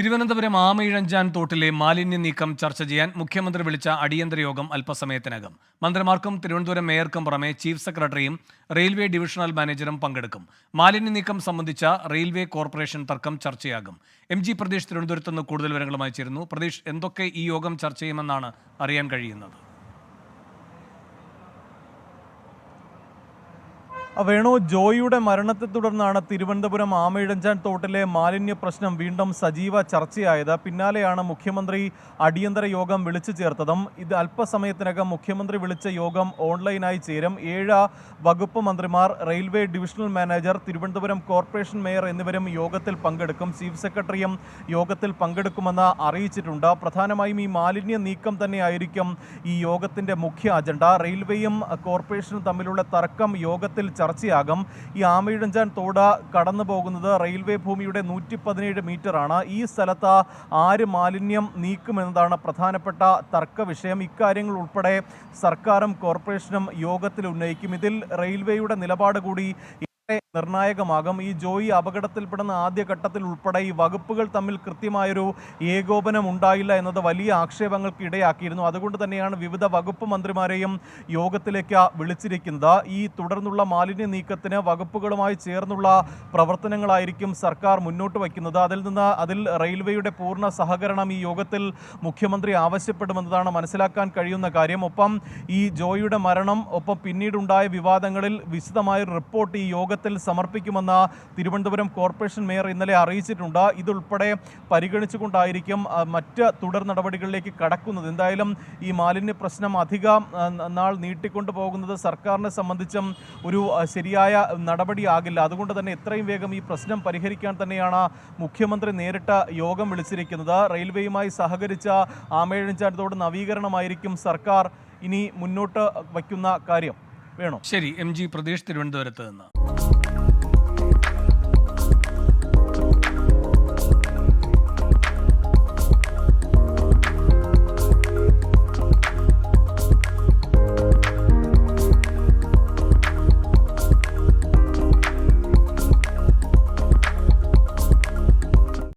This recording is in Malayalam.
തിരുവനന്തപുരം ആമയിഴഞ്ചാൻ തോട്ടിലെ മാലിന്യ നീക്കം ചർച്ച ചെയ്യാൻ മുഖ്യമന്ത്രി വിളിച്ച അടിയന്തര യോഗം അല്പസമയത്തിനകം. മന്ത്രിമാർക്കും തിരുവനന്തപുരം മേയർക്കും പുറമെ ചീഫ് സെക്രട്ടറിയും റെയിൽവേ ഡിവിഷണൽ മാനേജറും പങ്കെടുക്കും. മാലിന്യ നീക്കം സംബന്ധിച്ച റെയിൽവേ കോർപ്പറേഷൻ തർക്കം ചർച്ചയാകും. എം ജി പ്രദേശ് തിരുവനന്തപുരത്ത് നിന്ന് കൂടുതൽ വിവരങ്ങളുമായി ചേരുന്നു. പ്രദേശ് എന്തൊക്കെ ഈ യോഗം ചർച്ച ചെയ്യുമെന്നാണ് അറിയാൻ കഴിയുന്നത്? വേണു ജോയിയുടെ മരണത്തെ തുടർന്നാണ് തിരുവനന്തപുരം ആമയിഴഞ്ചാൻ തോട്ടിലെ മാലിന്യ പ്രശ്നം വീണ്ടും സജീവ ചർച്ചയായത്. പിന്നാലെയാണ് മുഖ്യമന്ത്രി അടിയന്തര യോഗം വിളിച്ചു ചേർത്തതും. ഇത് അല്പസമയത്തിനകം മുഖ്യമന്ത്രി വിളിച്ച യോഗം ഓൺലൈനായി ചേരും. ഏഴ് വകുപ്പ് മന്ത്രിമാർ railway divisional manager Thiruvananthapuram corporation mayor എന്നിവരും യോഗത്തിൽ പങ്കെടുക്കും. ചീഫ് സെക്രട്ടറിയും യോഗത്തിൽ പങ്കെടുക്കുമെന്ന് അറിയിച്ചിട്ടുണ്ട്. പ്രധാനമായും ഈ മാലിന്യ നീക്കം തന്നെയായിരിക്കും ഈ യോഗത്തിന്റെ മുഖ്യ അജണ്ട. റെയിൽവേയും കോർപ്പറേഷനും തമ്മിലുള്ള തർക്കം യോഗത്തിൽ ചർച്ചയാകും. ഈ ആമയിഴഞ്ചാൻ തോട് കടന്നു പോകുന്നത് റെയിൽവേ ഭൂമിയുടെ നൂറ്റി പതിനേഴ് മീറ്ററാണ്. ഈ സ്ഥലത്ത് ആര് മാലിന്യം നീക്കുമെന്നതാണ് പ്രധാനപ്പെട്ട തർക്ക വിഷയം. ഇക്കാര്യങ്ങൾ ഉൾപ്പെടെ സർക്കാരും കോർപ്പറേഷനും യോഗത്തിൽ ഉന്നയിക്കും ഇതിൽ റെയിൽവേയുടെ നിലപാട് കൂടി നിർണായകമാകും. ഈ ജോയി അപകടത്തിൽപ്പെടുന്ന ആദ്യ ഘട്ടത്തിൽ ഉൾപ്പെടെ ഈ വകുപ്പുകൾ തമ്മിൽ കൃത്യമായൊരു ഏകോപനം ഉണ്ടായില്ല എന്നത് വലിയ ആക്ഷേപങ്ങൾക്ക് ഇടയാക്കിയിരുന്നു. അതുകൊണ്ട് തന്നെയാണ് വിവിധ വകുപ്പ് മന്ത്രിമാരെയും യോഗത്തിലേക്ക് വിളിച്ചിരിക്കുന്നത്. ഈ തുടർന്നുള്ള മാലിന്യ നീക്കത്തിന് വകുപ്പുകളുമായി ചേർന്നുള്ള പ്രവർത്തനങ്ങളായിരിക്കും സർക്കാർ മുന്നോട്ട് വയ്ക്കുന്നത്. അതിൽ നിന്ന് അതിൽ റെയിൽവേയുടെ പൂർണ സഹകരണം ഈ യോഗത്തിൽ മുഖ്യമന്ത്രി ആവശ്യപ്പെടുമെന്നതാണ് മനസ്സിലാക്കാൻ കഴിയുന്ന കാര്യം. ഒപ്പം ഈ ജോയിയുടെ മരണം ഒപ്പം പിന്നീടുണ്ടായ വിവാദങ്ങളിൽ വിശദമായ റിപ്പോർട്ട് ഈ യോഗത്തിൽ സമർപ്പിക്കുമെന്ന് തിരുവനന്തപുരം കോർപ്പറേഷൻ മേയർ ഇന്നലെ അറിയിച്ചിട്ടുണ്ട്. ഇതുൾപ്പെടെ പരിഗണിച്ചുകൊണ്ടായിരിക്കും മറ്റ് തുടർ നടപടികളിലേക്ക് കടക്കുന്നത്. എന്തായാലും ഈ മാലിന്യ പ്രശ്നം അധികം നാൾ നീട്ടിക്കൊണ്ടു പോകുന്നത് സർക്കാരിനെ സംബന്ധിച്ചും ഒരു ശരിയായ നടപടിയാകില്ല അതുകൊണ്ട് തന്നെ എത്രയും വേഗം ഈ പ്രശ്നം പരിഹരിക്കാൻ തന്നെയാണ് മുഖ്യമന്ത്രി നേരിട്ട് യോഗം വിളിച്ചിരിക്കുന്നത്. റെയിൽവേയുമായി സഹകരിച്ച ആമേഴഞ്ചാട്ടത്തോട് നവീകരണമായിരിക്കും സർക്കാർ ഇനി മുന്നോട്ട് വയ്ക്കുന്ന കാര്യം. വേണോ? ശരി എം ജി പ്രദേശ് തിരുവനന്തപുരത്ത് നിന്ന്.